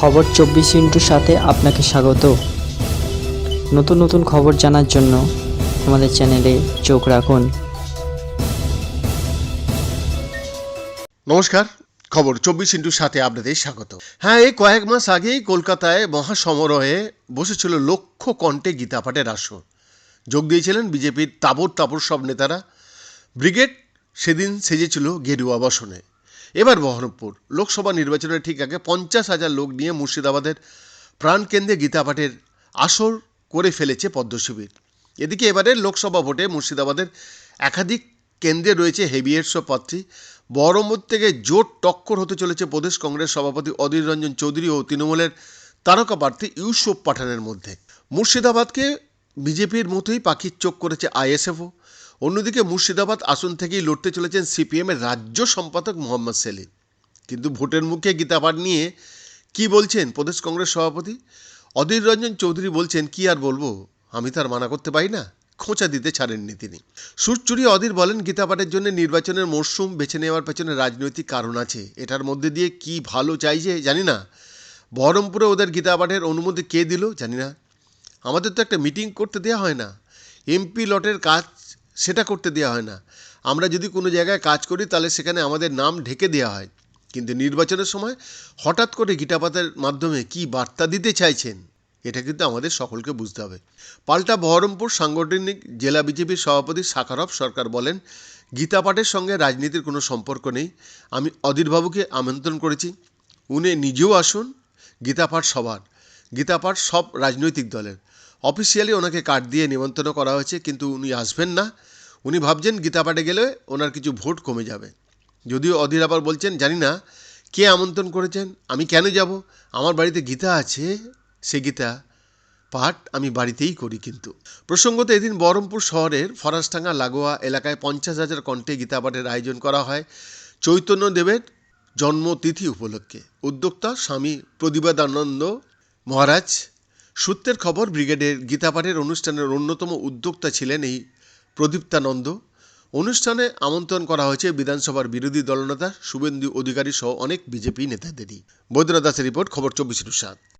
খবর চব্বিশ ইন্টুর সাথে আপনাকে স্বাগত। নতুন নতুন খবর জানার জন্য আমাদের চ্যানেলে চোখ রাখুন। নমস্কার, খবর চব্বিশ ইন্টুর সাথে আপনাদের স্বাগত। হ্যাঁ এই কয়েক মাস আগেই কলকাতায় মহাসমারোহে বসেছিল লক্ষ কণ্ঠে গীতাপাঠের আসর। যোগ দিয়েছিলেন বিজেপির তাবর তাবর সব নেতারা। ব্রিগেড সেদিন সেজেছিল গেরুয়া বসনে। এবার বহরমপুর লোকসভা নির্বাচনের ঠিক আগে পঞ্চাশ হাজার লোক নিয়ে মুর্শিদাবাদের প্রাণকেন্দ্রে গীতাপাঠের আসর করে ফেলেছে পদ্মশিবির এদিকে এবারের লোকসভা ভোটে মুর্শিদাবাদের একাধিক কেন্দ্রে রয়েছে হেভিয়েটস প্রার্থী বহরমপুর থেকে জোট টক্কর হতে চলেছে প্রদেশ কংগ্রেস সভাপতি অধীর রঞ্জন চৌধুরী ও তৃণমূলের তারকা প্রার্থী ইউসুফ পাঠানের মধ্যে। মুর্শিদাবাদকে বিজেপির মতোই পাখির চোখ করেছে আইএসএফও। অন্যদিকে মুর্শিদাবাদ আসন থেকেই লড়তে চলেছেন সিপিএমের রাজ্য সম্পাদক মোহাম্মদ সেলিম। কিন্তু ভোটের মুখে গীতাপাঠ নিয়ে কি বলছেন প্রদেশ কংগ্রেস সভাপতি? অধীর রঞ্জন চৌধুরী বলছেন, কি আর বলব? আমি তার মানা করতে পারি না। খোঁচা দিতে ছাড়েননি তিনি। সুরচুরি অধীর বলেন গীতাপাঠের জন্য নির্বাচনের মরশুম বেছে নেওয়ার পেছনে রাজনৈতিক কারণ আছে। এটার মধ্যে দিয়ে কি ভালো চাইছে জানি না। বহরমপুরে ওদের গীতাপাঠের অনুমতি কে দিল, জানি না। আমাদের তো একটা মিটিং করতে দেওয়া হয় না। এমপি লটের কাজ সেটা করতে দেওয়া হয় না। আমরা যদি কোনো জায়গায় কাজ করি, তাহলে সেখানে আমাদের নাম ঢেকে দেওয়া হয়। কিন্তু নির্বাচনের সময় হঠাৎ করে গীতাপাতের মাধ্যমে কি বার্তা দিতে চাইছেন, এটা কিন্তু আমাদের সকলকে বুঝতে হবে। পাল্টা বহরমপুর সাংগঠনিক জেলা বিজেপির সভাপতি সাকারফ সরকার বলেন, গীতাপাঠের সঙ্গে রাজনীতির কোনো সম্পর্ক নেই। আমি অধীরবাবুকে আমন্ত্রণ করেছি। উনি নিজেও আসুন, গীতাপাঠ সবার গীতাপাঠ সব রাজনৈতিক দলের। অফিসিয়ালি ওনাকে কার্ড দিয়ে নিমন্ত্রণ করা হয়েছে, কিন্তু উনি আসবেন না। উনি ভাবছেন গীতাপাঠে গেলে ওনার কিছু ভোট কমে যাবে। যদিও অধীর আবার বলছেন, জানি না, কে আমন্ত্রণ করেছেন? আমি কেন যাব? আমার বাড়িতে গীতা আছে, সে গীতা পাঠ আমি বাড়িতেই করি কিন্তু। প্রসঙ্গত এদিন বহরমপুর শহরের ফরাসটাঙ্গা লাগোয়া এলাকায় পঞ্চাশ হাজার কণ্ঠে গীতা পাঠের আয়োজন করা হয়। চৈতন্য দেবের জন্মতিথি উপলক্ষে। উদ্যোক্তা স্বামী প্রদীপাদানন্দ মহারাজ সূত্রের খবর, ব্রিগেডের গীতাপাঠের অনুষ্ঠানের অন্যতম উদ্যোক্তা ছিলেন এই প্রদীপ্তানন্দ। অনুষ্ঠানে আমন্ত্রণ করা হয়েছে বিধানসভার বিরোধী দলনেতা, শুভেন্দু অধিকারী সহ অনেক বিজেপি নেতাদেরই। বৈদ্যনাথ দাসের রিপোর্ট, খবর চব্বিশ সাত।